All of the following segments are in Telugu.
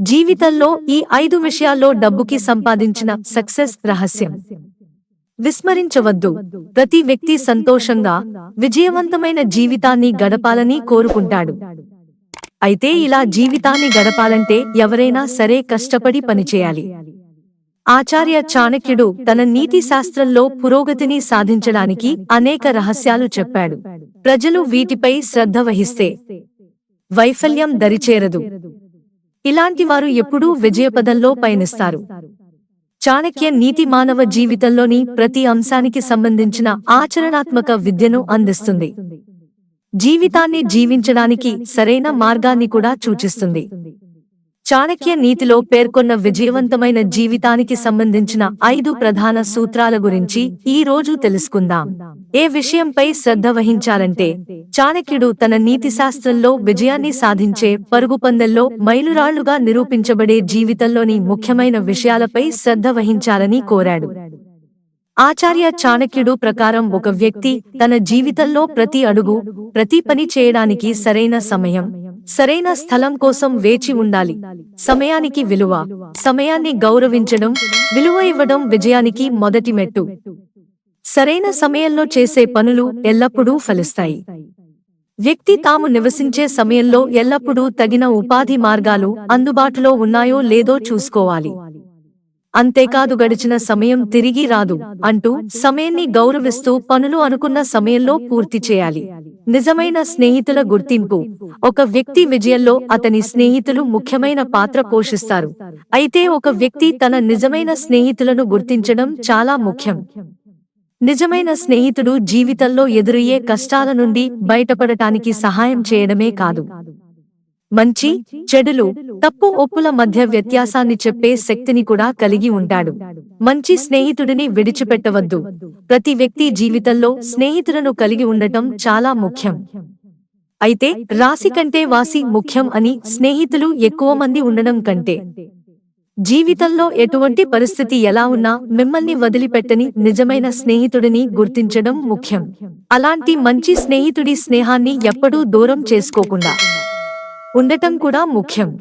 జీవితంలో ఈ ఐదు విషయాల్లో డబ్బుకి సంపాదించిన సక్సెస్ రహస్యం. విస్మరించవద్దు. ప్రతి వ్యక్తి సంతోషంగా విజయవంతమైన జీవితాన్ని గడపాలని కోరుకుంటాడు. అయితే ఇలా జీవితాన్ని గడపాలంటే ఎవరైనా సరే కష్టపడి పనిచేయాలి. ఆచార్య చాణక్యుడు తన నీతి శాస్త్రంలో పురోగతిని సాధించడానికి అనేక రహస్యాలు చెప్పాడు. ప్రజలు వీటిపై శ్రద్ధ వహిస్తే వైఫల్యం దరిచేరదు. ఇలాంటి వారు ఎప్పుడూ విజయపదంలో పయనిస్తారు. చాణక్య నీతి మానవ జీవితంలోని ప్రతి అంశానికి సంబంధించిన ఆచరణాత్మక విద్యను అందిస్తుంది. జీవితాన్ని జీవించడానికి సరైన మార్గాన్ని కూడా సూచిస్తుంది. చాణక్య నీతిలో పేర్కొన్న విజయవంతమైన జీవితానికి సంబంధించిన ఐదు ప్రధాన సూత్రాల గురించి ఈ రోజు తెలుసుకుందాం. ఏ విషయంపై శ్రద్ధ వహించాలంటే చాణక్యుడు తన నీతి శాస్త్రంలో విజయాన్ని సాధించే పరుగు పందెల్లో మైలురాళ్ళుగా నిరూపించబడే జీవితంలోని ముఖ్యమైన విషయాలపై శ్రద్ధ వహించాలని కోరాడు. ఆచార్య చాణక్యుడు ప్రకారం ఒక వ్యక్తి తన జీవితంలో ప్రతి అడుగు ప్రతి పని చేయడానికి సరైన సమయం సరైన స్థలం కోసం వేచి ఉండాలి. సమయానికి విలువ. సమయాన్ని గౌరవించడం విలువ ఇవ్వడం విజయానికి మొదటి మెట్టు. సరైన సమయంలో చేసే పనులు ఎల్లప్పుడూ ఫలిస్తాయి. వ్యక్తి తాము నివసించే సమయంలో ఎల్లప్పుడూ తగిన ఉపాధి మార్గాలు అందుబాటులో ఉన్నాయో లేదో చూసుకోవాలి. అంతేకాదు గడిచిన సమయం తిరిగి రాదు అంటూ సమయాన్ని గౌరవిస్తూ పనులు అనుకున్న సమయంలో పూర్తి చేయాలి. నిజమైన స్నేహితుల గుర్తింపు. ఒక వ్యక్తి విజయంలో అతని స్నేహితులు ముఖ్యమైన పాత్ర పోషిస్తారు. అయితే ఒక వ్యక్తి తన నిజమైన స్నేహితులను గుర్తించడం చాలా ముఖ్యం. నిజమైన స్నేహితుడు జీవితంలో ఎదురయ్యే కష్టాల నుండి బయటపడటానికి సహాయం చేయడమే కాదు. మంచి చెడులు తప్పు ఒప్పుల మధ్య వ్యత్యాసాన్ని చెప్పే శక్తిని కూడా కలిగి ఉంటాడు. మంచి స్నేహితుడిని విడిచిపెట్టవద్దు. ప్రతి వ్యక్తి జీవితంలో స్నేహితులను కలిగి ఉండటం చాలా ముఖ్యం. అయితే రాశి కంటే వాసి ముఖ్యం అని స్నేహితులు ఎక్కువ మంది ఉండడం కంటే. జీవితంలో ఎటువంటి పరిస్థితి ఎలా ఉన్నా మిమ్మల్ని వదిలిపెట్టని నిజమైన స్నేహితుడిని గుర్తించడం ముఖ్యం. అలాంటి మంచి స్నేహితుడి స్నేహాన్ని ఎప్పుడూ దూరం చేసుకోకుండా. ఉండటం కూడా ముఖ్యం.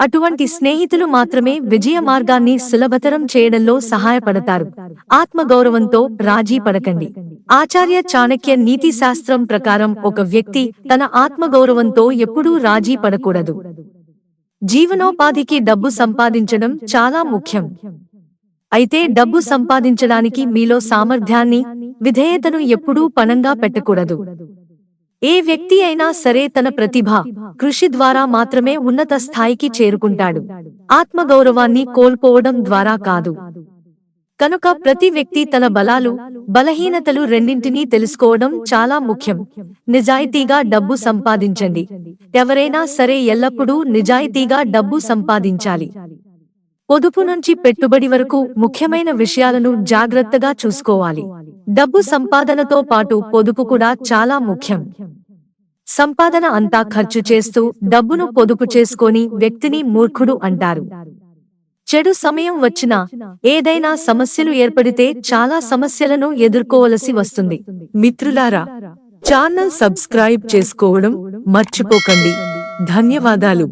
అటువంటి స్నేహితులు మాత్రమే విజయ మార్గాన్ని సులభతరం చేయడంలో సహాయపడతారు. ఆత్మగౌరవంతో రాజీ పడకండి. ఆచార్య చాణక్య నీతి శాస్త్రం ప్రకారం ఒక వ్యక్తి తన ఆత్మగౌరవంతో ఎప్పుడూ రాజీ పడకూడదు. జీవనోపాధికి డబ్బు సంపాదించడం చాలా ముఖ్యం. అయితే డబ్బు సంపాదించడానికి మీలో సామర్థ్యాన్ని విధేయతను ఎప్పుడూ పణంగా పెట్టకూడదు. ఏ వ్యక్తి అయినా సరే తన ప్రతిభ కృషి ద్వారా మాత్రమే ఉన్నత స్థాయికి చేరుకుంటాడు. ఆత్మగౌరవాన్ని కోల్పోవడం ద్వారా కాదు. కనుక ప్రతి వ్యక్తి తన బలాలు బలహీనతలు రెండింటినీ తెలుసుకోవడం చాలా ముఖ్యం. నిజాయితీగా డబ్బు సంపాదించండి. ఎవరైనా సరే ఎల్లప్పుడూ నిజాయితీగా డబ్బు సంపాదించాలి. పొదుపు నుంచి పెట్టుబడి వరకు ముఖ్యమైన విషయాలను జాగ్రత్తగా చూసుకోవాలి. డబ్బు సంపాదనతో పాటు పొదుపు కూడా చాలా ముఖ్యం. సంపాదన అంతా ఖర్చు చేస్తూ డబ్బును పొదుపు చేసుకొని వ్యక్తిని మూర్ఖుడు అంటారు. చెడు సమయం వచ్చినా ఏదైనా సమస్యలు ఏర్పడితే చాలా సమస్యలను ఎదుర్కోవలసి వస్తుంది. మిత్రులారా ఛానల్ సబ్స్క్రైబ్ చేసుకోవడం మర్చిపోకండి. ధన్యవాదాలు.